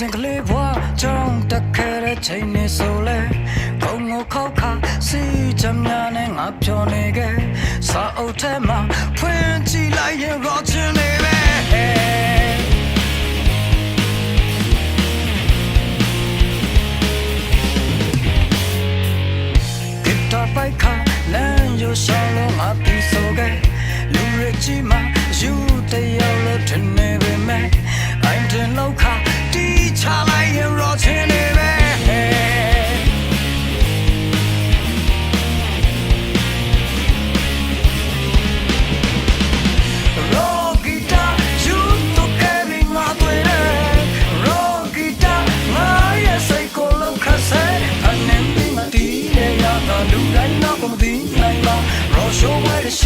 စဉ်ကလေးဘွားကြောင်းတက်ခဲတဲ့ချိန်နေဆိုလဲဘုံကိုခောက်ခါစီချမ်းများနဲ့ငါပြောနေခဲ့စာအုပ်ထဲမှာဖွင့်ကြည့်လိုက်ရင်ရောချင်နေပဲဂစ်တာပိုက်ခါလမ်းရိုးရှောင်းလို့ငါပြီးဆိုခဲ့လူရကြီးမှာ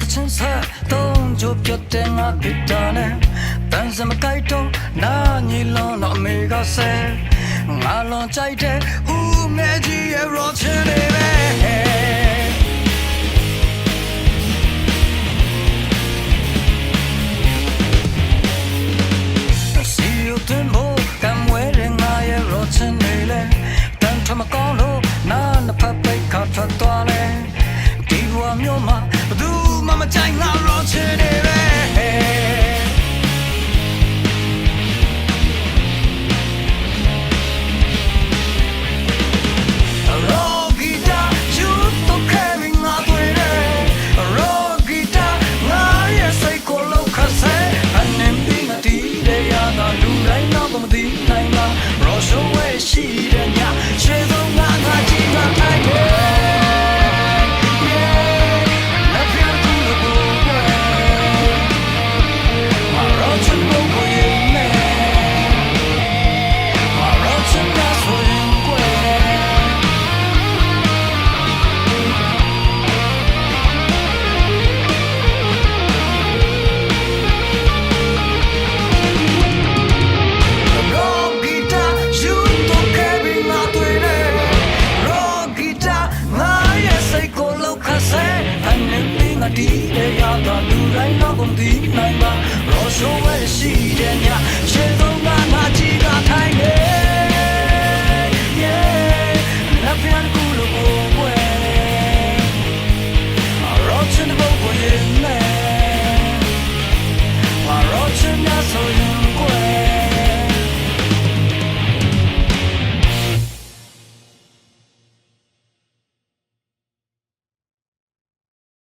kwe အိမ်မှာတချင်ဆက်တုံးကြပြတ်တဲ့ငါဂီတာနဲ့တန်စမကိုက်တော့နာညီလုံးတော့အမေကဆဲငါလွ မျိုးမှာဘယ်သူမှမကြိုက်ငါရောချင်နေပဲ contigo.